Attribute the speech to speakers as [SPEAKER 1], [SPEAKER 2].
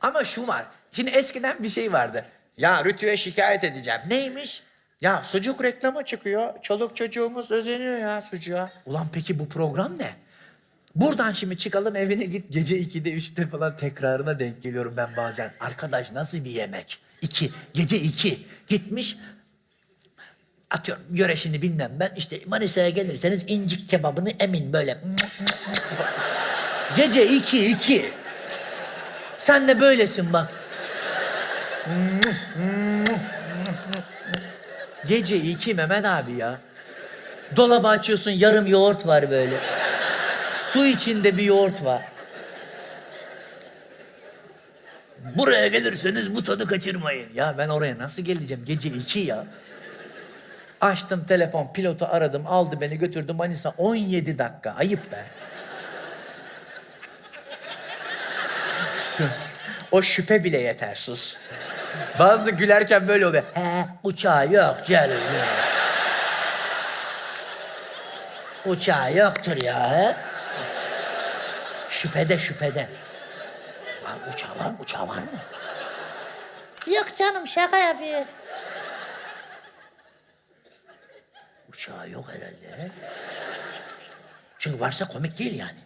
[SPEAKER 1] Ama şu var. Şimdi eskiden bir şey vardı. Ya Rütü'ye şikayet edeceğim. Neymiş? Ya sucuk reklamı çıkıyor. Çoluk çocuğumuz özeniyor ya sucuğa. Ulan peki bu program ne? Buradan şimdi çıkalım evine git. Gece 2'de 3'te falan tekrarına denk geliyorum ben bazen. Arkadaş nasıl bir yemek? İki. Gece iki. Gitmiş. Atıyorum yöresini bilmem ben. işte Manisa'ya gelirseniz incik kebabını emin böyle. Gece iki iki. Sen de böylesin bak. Gece iki Mehmet abi ya. Dolabı açıyorsun yarım yoğurt var böyle. Su içinde bir yoğurt var. Buraya gelirseniz bu tadı kaçırmayın. Ya ben oraya nasıl geleceğim? Gece iki ya. Açtım telefon, pilotu aradım, aldı beni götürdü Manisa 17 dakika. Ayıp be. Sus. O şüphe bile yeter sus. Bazı gülerken böyle oluyor. He uçağı yok canım. Uçağı yoktur ya. He? Şüphede şüphede. Lan uçağı var mı? Uçağı var mı?
[SPEAKER 2] Yok canım şaka yapıyor.
[SPEAKER 1] Uçağı yok herhalde. he? Çünkü varsa komik değil yani.